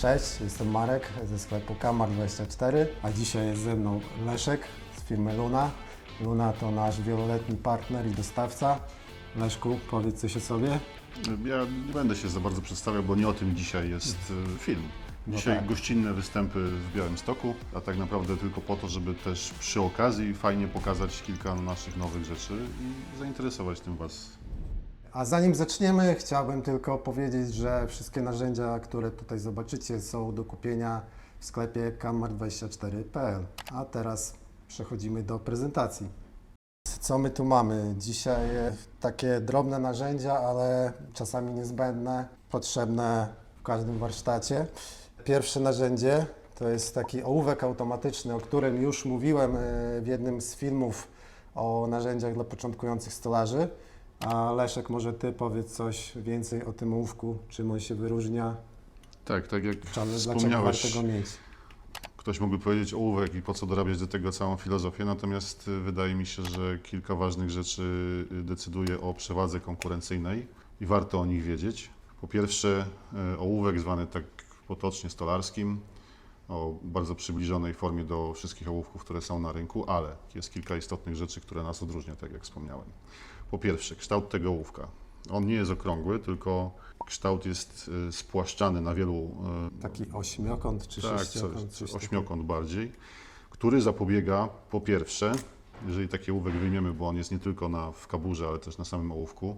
Cześć, jestem Marek ze sklepu Kamar24, a dzisiaj jest ze mną Leszek z firmy Luna. Luna to nasz wieloletni partner i dostawca. Leszku, powiedz coś o sobie. Ja nie będę się za bardzo przedstawiał, bo nie o tym dzisiaj jest e, film. No Dzisiaj tak. gościnne występy w Białymstoku, a tak naprawdę tylko po to, żeby też przy okazji fajnie pokazać kilka naszych nowych rzeczy i zainteresować tym Was. A zanim zaczniemy, chciałbym tylko powiedzieć, że wszystkie narzędzia, które tutaj zobaczycie, są do kupienia w sklepie kamar24.pl. A teraz przechodzimy do prezentacji. Co my tu mamy? Dzisiaj takie drobne narzędzia, ale czasami niezbędne, potrzebne w każdym warsztacie. Pierwsze narzędzie to jest taki ołówek automatyczny, o którym już mówiłem e, w jednym z filmów o narzędziach dla początkujących stolarzy. A Leszek, może Ty powiedz coś więcej o tym ołówku, czym on się wyróżnia, Tak, tak jak ale dlaczego wspomniałeś, warto go mieć. ktoś mógłby powiedzieć ołówek i po co dorabiać do tego całą filozofię, natomiast y, wydaje mi się, że kilka ważnych rzeczy y, decyduje o przewadze konkurencyjnej i warto o nich wiedzieć. Po pierwsze, y, ołówek zwany tak potocznie stolarskim, o bardzo przybliżonej formie do wszystkich ołówków, które są na rynku, ale jest kilka istotnych rzeczy, które nas odróżnia, tak jak wspomniałem. Po pierwsze, kształt tego ołówka. On nie jest okrągły, tylko kształt jest y, spłaszczany na wielu y, Taki ośmiokąt czy tak, sześciokąt? coś, ośmiokąt bardziej, który zapobiega po pierwsze, jeżeli taki ołówek wyjmiemy, bo on jest nie tylko na, w kaburze, ale też na samym ołówku,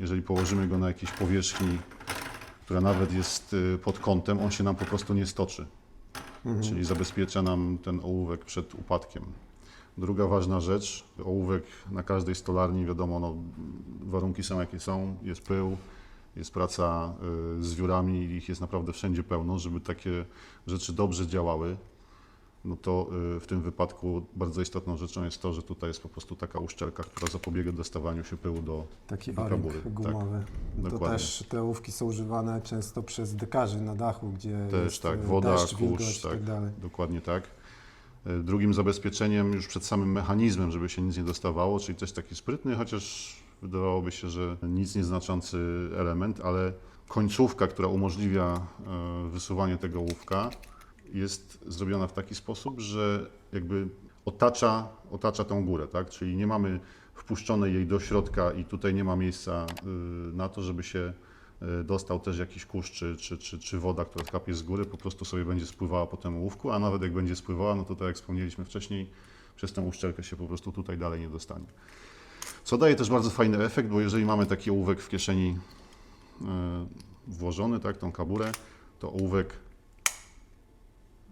jeżeli położymy go na jakiejś powierzchni, która nawet jest y, pod kątem, on się nam po prostu nie stoczy. Mhm. Czyli zabezpiecza nam ten ołówek przed upadkiem. Druga ważna rzecz, ołówek na każdej stolarni, wiadomo, no, warunki są jakie są, jest pył, jest praca y, z wiórami, ich jest naprawdę wszędzie pełno, żeby takie rzeczy dobrze działały. No to y, w tym wypadku bardzo istotną rzeczą jest to, że tutaj jest po prostu taka uszczelka, która zapobiega dostawaniu się pyłu do, Taki do kabury. Tak, gumowy. to dokładnie. też te ołówki są używane często przez dekarzy na dachu, gdzie Też jest tak, e, woda, deszcz, kurz, i tak, tak dalej. dokładnie tak. Y, Drugim zabezpieczeniem już przed samym mechanizmem, żeby się nic nie dostawało, czyli też taki sprytny, chociaż wydawałoby się, że nic nieznaczący element, ale końcówka, która umożliwia e, wysuwanie tego ołówka, jest zrobiona w taki sposób, że jakby otacza, otacza tą górę, tak? Czyli nie mamy wpuszczonej jej do środka i tutaj nie ma miejsca y, na to, żeby się dostał też jakiś kurz czy, czy, czy, czy woda, która kapie z góry, po prostu sobie będzie spływała po tym ołówku, a nawet jak będzie spływała, no to tak jak wspomnieliśmy wcześniej, przez tę uszczelkę się po prostu tutaj dalej nie dostanie. Co daje też bardzo fajny efekt, bo jeżeli mamy taki ołówek w kieszeni y, włożony, tak, tą kaburę, to ołówek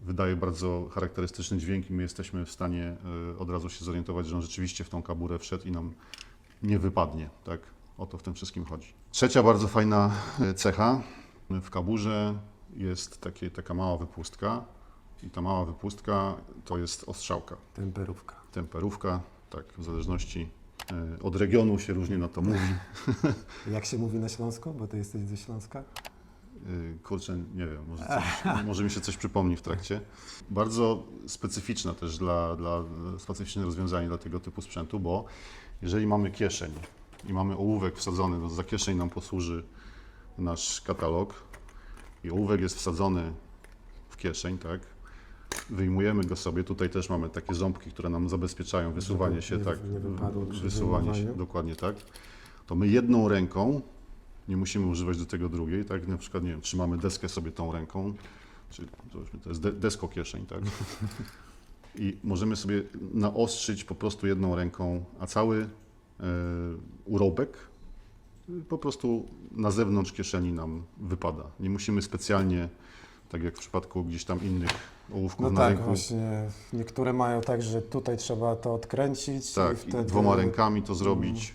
wydaje bardzo charakterystyczny dźwięk i my jesteśmy w stanie y, od razu się zorientować, że on rzeczywiście w tą kaburę wszedł i nam nie wypadnie. Tak? O to w tym wszystkim chodzi. Trzecia bardzo fajna y, cecha. W kaburze jest takie, taka mała wypustka i ta mała wypustka to jest ostrzałka, Temperówka. temperówka, tak, w zależności y, od regionu się różnie na to mówi. Jak się mówi na Śląsku? Bo Ty jesteś ze Śląska. Y, Kurczę, nie wiem, może, coś, może mi się coś przypomni w trakcie. Bardzo specyficzna też dla, dla specyficzne rozwiązanie dla tego typu sprzętu, bo jeżeli mamy kieszeń i mamy ołówek wsadzony, no za kieszeń nam posłuży nasz katalog i ołówek jest wsadzony w kieszeń, tak? Wyjmujemy go sobie, tutaj też mamy takie ząbki, które nam zabezpieczają wysuwanie się, nie- tak? nie wypadło Wysuwanie się, dokładnie tak. To my jedną ręką nie musimy używać do tego drugiej, tak? Na przykład, nie wiem, trzymamy deskę sobie tą ręką, czy to jest de desko kieszeń, tak? I możemy sobie naostrzyć po prostu jedną ręką, a cały urobek y, po prostu na zewnątrz kieszeni nam wypada. Nie musimy specjalnie, tak jak w przypadku gdzieś tam innych ołówków No na tak, ręku, właśnie. Niektóre mają tak, że tutaj trzeba to odkręcić i Tak, i wtedy... dwoma rękami to zrobić.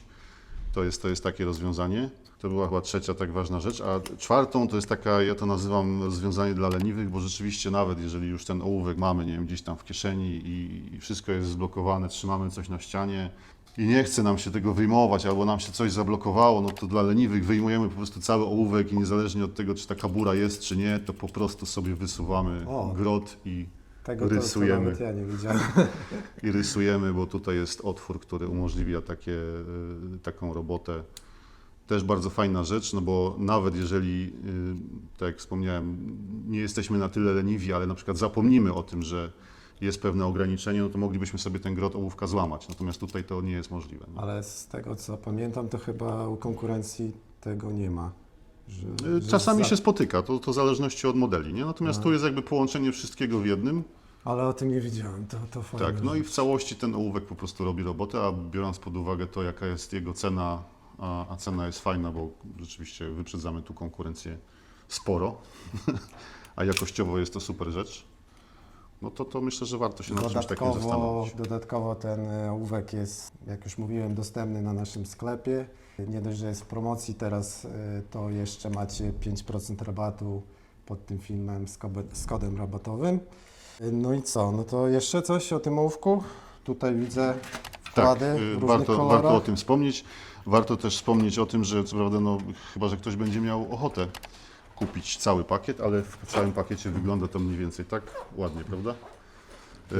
To jest, to jest takie rozwiązanie. To była chyba trzecia tak ważna rzecz. A czwartą to jest taka, ja to nazywam rozwiązanie dla leniwych, bo rzeczywiście nawet jeżeli już ten ołówek mamy, nie wiem, gdzieś tam w kieszeni i, i wszystko jest zblokowane, trzymamy coś na ścianie i nie chce nam się tego wyjmować, albo nam się coś zablokowało, no to dla leniwych wyjmujemy po prostu cały ołówek i niezależnie od tego, czy ta kabura jest, czy nie, to po prostu sobie wysuwamy O. grot i Tego to, to rysujemy. nawet ja nie widziałem. i rysujemy, bo tutaj jest otwór, który umożliwia takie, y, taką robotę Też bardzo fajna rzecz, no bo nawet jeżeli, y, tak jak wspomniałem, nie jesteśmy na tyle leniwi, ale na przykład zapomnimy o tym, że jest pewne ograniczenie, no to moglibyśmy sobie ten grot ołówka złamać. Natomiast tutaj to nie jest możliwe. nie? Ale z tego co pamiętam, to chyba u konkurencji tego nie ma. Że, Y, że Czasami za- się spotyka, to, to w zależności od modeli, nie? Natomiast A. tu jest jakby połączenie wszystkiego w jednym. Ale o tym nie wiedziałem, to, to fajne. Tak, no i w całości ten ołówek po prostu robi robotę, a biorąc pod uwagę to, jaka jest jego cena, a, a cena jest fajna, bo rzeczywiście wyprzedzamy tu konkurencję sporo, a jakościowo jest to super rzecz, no to, to myślę, że warto się nad czymś takim Dodatkowo, zastanowić. dodatkowo ten e, ołówek jest, jak już mówiłem, dostępny na naszym sklepie. Nie dość, że jest w promocji teraz, e, to jeszcze macie 5% rabatu pod tym filmem z, z kodem rabatowym. E, No i co? No to jeszcze coś o tym ołówku? Tutaj widzę wkłady Tak, w różnych warto, kolorach. warto o tym wspomnieć. Warto też wspomnieć o tym, że co prawda, no, chyba, że ktoś będzie miał ochotę kupić cały pakiet, ale w całym pakiecie wygląda to mniej więcej tak ładnie, prawda?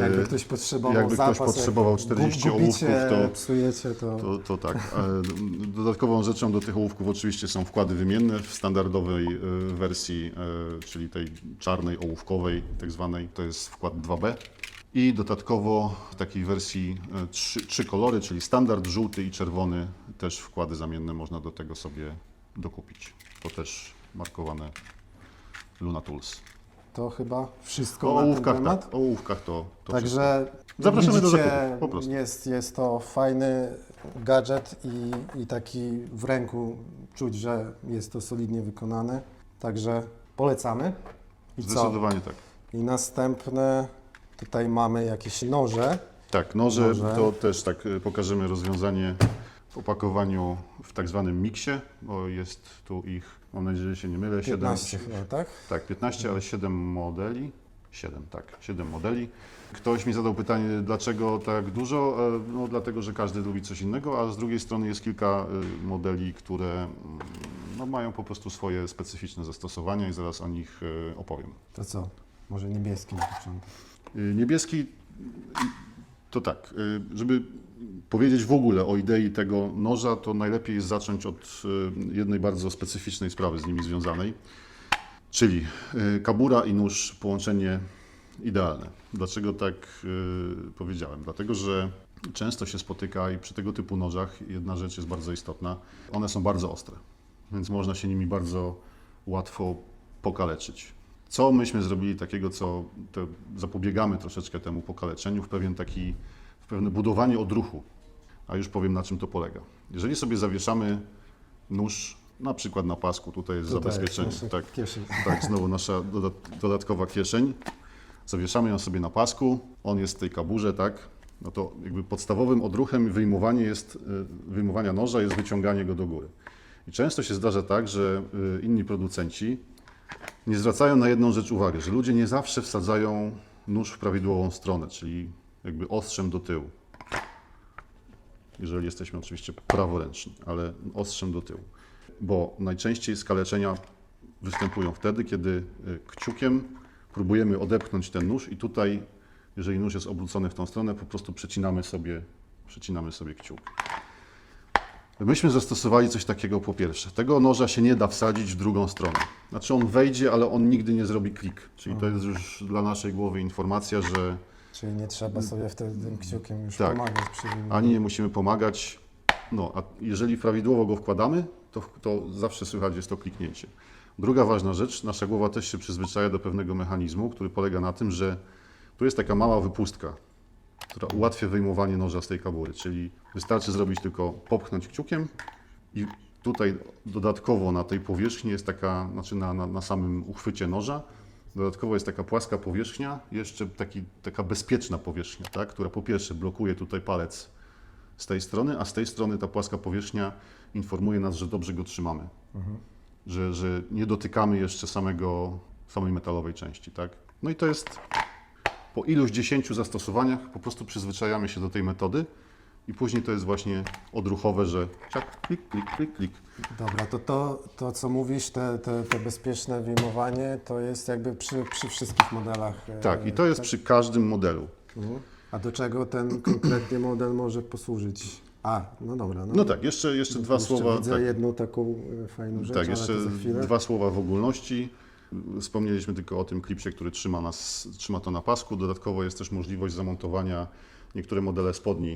Jakby Y, ktoś potrzebował jakby ktoś zapas, potrzebował gu- 40 gubicie, ołówków, to- psujecie, to... To, to tak. E, Dodatkową rzeczą do tych ołówków oczywiście są wkłady wymienne w standardowej e, wersji, e, czyli tej czarnej ołówkowej, tak zwanej, to jest wkład 2B. I dodatkowo w takiej wersji e, trzy, trzy kolory, czyli standard, żółty i czerwony, też wkłady zamienne można do tego sobie dokupić. To też markowane Luna Tools. To chyba wszystko O na ołówkach, ten temat. tak, o ołówkach to, to wszystko. Także Zapraszamy do widzicie, zakupu, po prostu. Jest, jest to fajny gadżet i, i taki w ręku czuć, że jest to solidnie wykonane. Także polecamy. I co? Zdecydowanie tak. I następne, tutaj mamy jakieś noże. Tak, noże, Noże. to też tak y, pokażemy rozwiązanie w opakowaniu w tak zwanym miksie, bo jest tu ich, mam nadzieję, że się nie mylę, 15 7, chyba, tak? tak, 15, ale 7 modeli. 7, tak, 7 modeli. Ktoś mi zadał pytanie, dlaczego tak dużo? E, No dlatego, że każdy lubi coś innego, a z drugiej strony jest kilka y, modeli, które mm, no, mają po prostu swoje specyficzne zastosowania i zaraz o nich y, opowiem. To co? Może niebieski na początek. Y, Niebieski to tak, y, żeby powiedzieć w ogóle o idei tego noża, to najlepiej jest zacząć od y, jednej bardzo specyficznej sprawy z nimi związanej, czyli y, kabura i nóż, połączenie idealne. Dlaczego tak y, powiedziałem? Dlatego, że często się spotyka i przy tego typu nożach jedna rzecz jest bardzo istotna, one są bardzo ostre, więc można się nimi bardzo łatwo pokaleczyć. Co myśmy zrobili takiego, co zapobiegamy troszeczkę temu pokaleczeniu w pewien taki, w pewne budowanie odruchu. A już powiem na czym to polega. Jeżeli sobie zawieszamy nóż na przykład na pasku, tutaj jest Tutaj zabezpieczenie, jest tak, kieszeń. tak, znowu nasza dodat- dodatkowa kieszeń. Zawieszamy ją sobie na pasku, on jest w tej kaburze, tak? No to jakby podstawowym odruchem wyjmowanie jest, y, wyjmowania noża jest wyciąganie go do góry. I często się zdarza tak, że y, inni producenci nie zwracają na jedną rzecz uwagi, że ludzie nie zawsze wsadzają nóż w prawidłową stronę, czyli jakby ostrzem do tyłu. Jeżeli jesteśmy oczywiście praworęczni, ale ostrzem do tyłu. Bo najczęściej skaleczenia występują wtedy, kiedy y, kciukiem próbujemy odepchnąć ten nóż i tutaj, jeżeli nóż jest obrócony w tą stronę, po prostu przecinamy sobie, przecinamy sobie kciuk. Myśmy zastosowali coś takiego po pierwsze. Tego noża się nie da wsadzić w drugą stronę. Znaczy on wejdzie, ale on nigdy nie zrobi klik. Czyli to jest już dla naszej głowy informacja, że Czyli nie trzeba sobie wtedy tym kciukiem już Tak. pomagać przy wyjmowaniu. ani nie musimy pomagać. No, a jeżeli prawidłowo go wkładamy, to, to zawsze słychać jest to kliknięcie. Druga ważna rzecz, nasza głowa też się przyzwyczaja do pewnego mechanizmu, który polega na tym, że tu jest taka mała wypustka, która ułatwia wyjmowanie noża z tej kabury, czyli wystarczy zrobić tylko popchnąć kciukiem i tutaj dodatkowo na tej powierzchni jest taka, znaczy na, na, na samym uchwycie noża, dodatkowo jest taka płaska powierzchnia, jeszcze taki, taka bezpieczna powierzchnia, tak, która po pierwsze blokuje tutaj palec z tej strony, a z tej strony ta płaska powierzchnia informuje nas, że dobrze go trzymamy. Że, że nie dotykamy jeszcze samego, samej metalowej części, tak? No i to jest po iluś dziesięciu zastosowaniach po prostu przyzwyczajamy się do tej metody i później to jest właśnie odruchowe, że ciak, klik, klik, klik, klik. Dobra, to to, to co mówisz, te, te, te bezpieczne wyjmowanie, to jest jakby przy, przy wszystkich modelach. e, Tak, i to jest przy każdym modelu. Mhm. A do czego ten konkretny model może posłużyć? A, no dobra. No, No tak, jeszcze, jeszcze dwa jeszcze słowa. Widzę tak. jedną taką e, fajną rzecz, Tak, jeszcze dwa słowa w ogólności. Wspomnieliśmy tylko o tym klipsie, który trzyma, nas, trzyma to na pasku. Dodatkowo jest też możliwość zamontowania. Niektóre modele spodni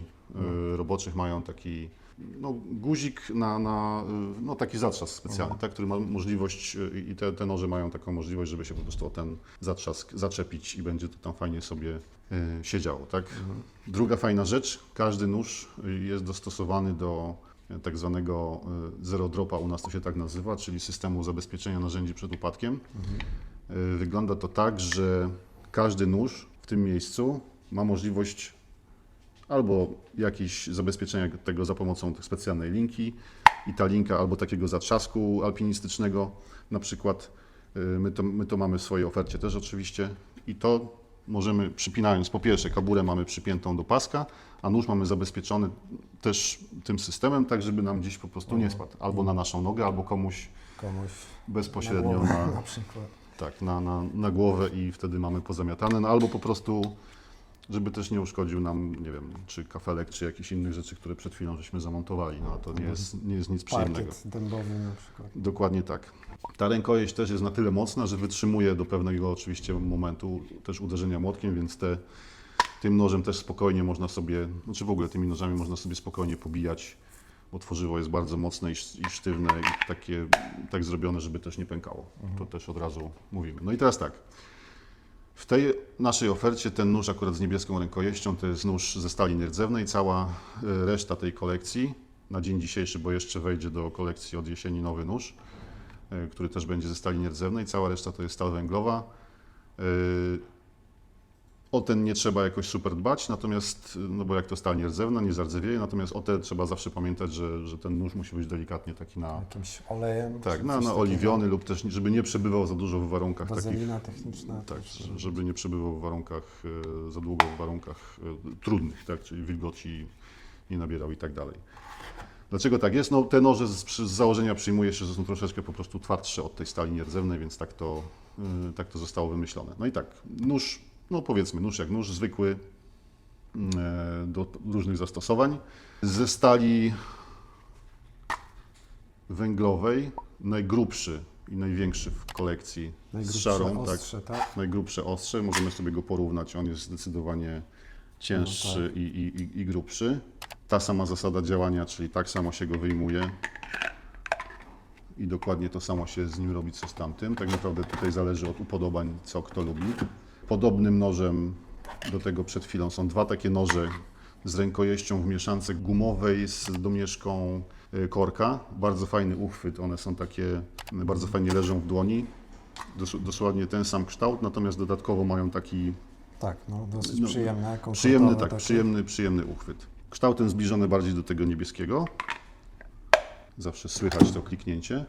y, roboczych mają taki no, guzik na, na y, no, taki zatrzask specjalny, tak, który ma możliwość y, i te, te noże mają taką możliwość, żeby się po prostu o ten zatrzask zaczepić i będzie to tam fajnie sobie siedziało. Tak? Druga fajna rzecz, każdy nóż jest dostosowany do tak zwanego y, zero dropa, u nas to się tak nazywa, czyli systemu zabezpieczenia narzędzi przed upadkiem. Y, Wygląda to tak, że każdy nóż w tym miejscu ma możliwość albo jakieś zabezpieczenia tego za pomocą specjalnej linki i ta linka albo takiego zatrzasku alpinistycznego na przykład. y, My to, my to mamy w swojej ofercie też oczywiście i to możemy przypinając po pierwsze kaburę mamy przypiętą do paska, a nóż mamy zabezpieczony też tym systemem, tak żeby nam gdzieś po prostu nie spadł. Albo na naszą nogę, albo komuś Komuś bezpośrednio na, głowę, na, na przykład. tak, na, na, na głowę i wtedy mamy pozamiatane, no albo po prostu, żeby też nie uszkodził nam, nie wiem, czy kafelek, czy jakichś innych rzeczy, które przed chwilą żeśmy zamontowali, no to nie jest, nie jest nic przyjemnego. Parkiet dębowy na przykład. Dokładnie tak. Ta rękojeść też jest na tyle mocna, że wytrzymuje do pewnego oczywiście momentu też uderzenia młotkiem, więc te, tym nożem też spokojnie można sobie, znaczy w ogóle tymi nożami można sobie spokojnie pobijać, bo tworzywo jest bardzo mocne i, i sztywne i takie tak zrobione, żeby też nie pękało. To też od razu mówimy. No i teraz tak. W tej naszej ofercie ten nóż akurat z niebieską rękojeścią to jest nóż ze stali nierdzewnej. Cała e, reszta tej kolekcji na dzień dzisiejszy, bo jeszcze wejdzie do kolekcji od jesieni nowy nóż, e, który też będzie ze stali nierdzewnej. Cała reszta to jest stal węglowa. O ten nie trzeba jakoś super dbać, natomiast, no bo jak to stal nierdzewna, nie zardzewieje, natomiast o te trzeba zawsze pamiętać, że, że ten nóż musi być delikatnie taki na, Jakimś olejem. tak, na, na oliwiony lub też, żeby nie przebywał za dużo w warunkach takich Wazelina techniczna. tak, żeby nie przebywał w warunkach, e, za długo w warunkach e, trudnych, tak, czyli wilgoci nie nabierał i tak dalej. Dlaczego tak jest? No, te noże z, z założenia przyjmuje się, że są troszeczkę po prostu twardsze od tej stali nierdzewnej, więc tak to, e, tak to zostało wymyślone. No i tak, nóż, no powiedzmy, nóż jak nóż, zwykły mm, e, do różnych zastosowań. Ze stali węglowej, najgrubszy i największy w kolekcji z Najgrubsze szarą, tak, ostrze, tak? najgrubsze ostrze. Możemy sobie go porównać. On jest zdecydowanie cięższy No tak. i, i, i, i grubszy. Ta sama zasada działania, czyli tak samo się go wyjmuje i dokładnie to samo się z nim robi, co z tamtym. Tak naprawdę tutaj zależy od upodobań, co kto lubi. Podobnym nożem do tego przed chwilą są dwa takie noże z rękojeścią w mieszance gumowej z domieszką y, korka. Bardzo fajny uchwyt, one są takie, bardzo fajnie leżą w dłoni. Dos- Dosłownie ten sam kształt, natomiast dodatkowo mają taki Tak, no dosyć No, komfortowe przyjemny, tak, takie. przyjemny, przyjemny uchwyt. Kształtem zbliżony bardziej do tego niebieskiego. Zawsze słychać to kliknięcie.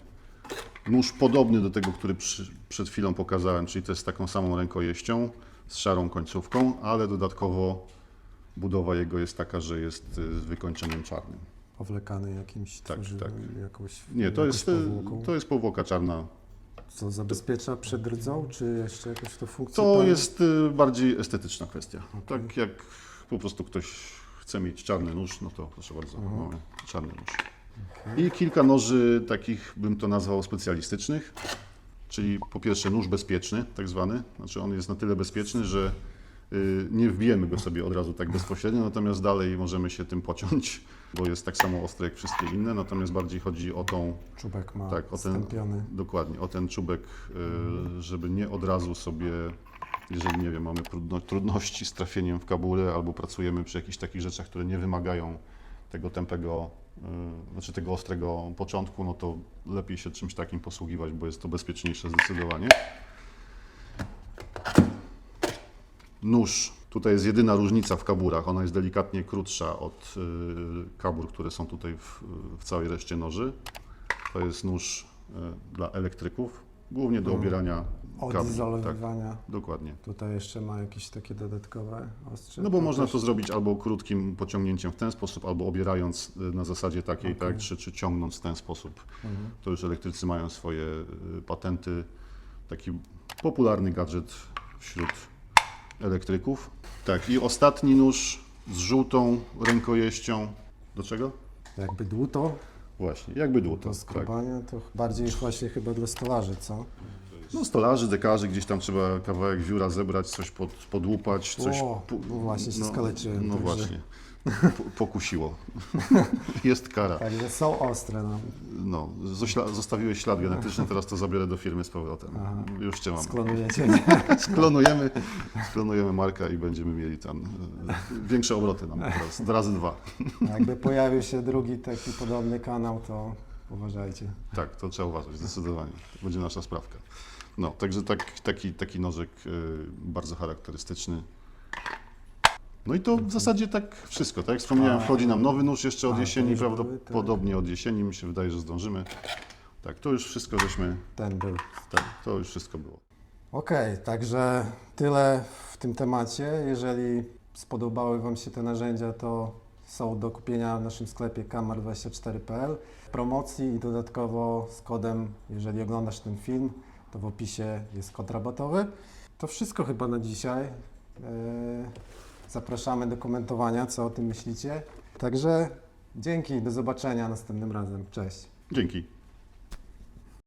Nóż podobny do tego, który przy, przed chwilą pokazałem, czyli to jest taką samą rękojeścią z szarą końcówką, ale dodatkowo budowa jego jest taka, że jest y, z wykończeniem czarnym. Powlekany jakimś Tak, tworzywem, jakąś Nie, to jest, y, powłoką. to jest powłoka czarna. Co zabezpiecza przed rdzą, czy jeszcze jakoś to To funkcjonuje? jest y, bardziej estetyczna kwestia. Tak jak po prostu ktoś chce mieć czarny nóż, no to proszę bardzo, mamy czarny nóż. I kilka noży takich, bym to nazwał, specjalistycznych, czyli po pierwsze nóż bezpieczny, tak zwany. Znaczy on jest na tyle bezpieczny, że y, nie wbijemy go sobie od razu tak bezpośrednio, natomiast dalej możemy się tym pociąć, bo jest tak samo ostry jak wszystkie inne, natomiast bardziej chodzi o tą Czubek ma tak, o ten, stępiony. dokładnie, o ten czubek, y, żeby nie od razu sobie, jeżeli nie wiem, mamy trudno, trudności z trafieniem w kabulę albo pracujemy przy jakichś takich rzeczach, które nie wymagają tego tępego, znaczy tego ostrego początku, no to lepiej się czymś takim posługiwać, bo jest to bezpieczniejsze zdecydowanie. Nóż. Tutaj jest jedyna różnica w kaburach. Ona jest delikatnie krótsza od y, kabur, które są tutaj w, w całej reszcie noży. To jest nóż y, dla elektryków, głównie do obierania kabli. Tak, dokładnie. Tutaj jeszcze ma jakieś takie dodatkowe ostrze. No bo można też- to zrobić albo krótkim pociągnięciem w ten sposób, albo obierając y, na zasadzie takiej, Okej. tak, czy, czy ciągnąc w ten sposób. Mhm. To już elektrycy mają swoje y, patenty. Taki popularny gadżet wśród elektryków. Tak, i ostatni nóż z żółtą rękojeścią. Do czego? Jakby dłuto, Właśnie, jakby dłuto. do Tak. skrobania, to bardziej właśnie chyba dla stolarzy, co? No stolarzy, dekarzy, gdzieś tam trzeba kawałek wióra zebrać, coś pod, podłupać, coś... O, no właśnie, się skaleczyłem, No także- właśnie, pokusiło. Jest kara. Także są ostre, no. No, zośla- zostawiłeś ślad genetyczny, teraz to zabiorę do firmy z powrotem. Aha. Już cię mam. Sklonujecie. Sklonujemy, sklonujemy Marka i będziemy mieli tam e, większe obroty nam teraz, razy dwa. Jakby pojawił się drugi taki podobny kanał, to uważajcie. Tak, to trzeba uważać, zdecydowanie. To będzie nasza sprawka. No, także tak, taki, taki nożek e, bardzo charakterystyczny. No i to w zasadzie tak wszystko, tak jak wspomniałem, wchodzi nam nowy nóż jeszcze A, od to jesieni, już były, prawdopodobnie od jesieni, mi się wydaje, że zdążymy. Tak, to już wszystko żeśmy, Ten był. tak, to już wszystko było. Okej, także tyle w tym temacie. Jeżeli spodobały Wam się te narzędzia, to są do kupienia w naszym sklepie kamar24.pl w promocji i dodatkowo z kodem, jeżeli oglądasz ten film, to w opisie jest kod rabatowy. To wszystko chyba na dzisiaj. Eee, Zapraszamy do komentowania, co o tym myślicie. Także dzięki, do zobaczenia następnym razem. Cześć. Dzięki.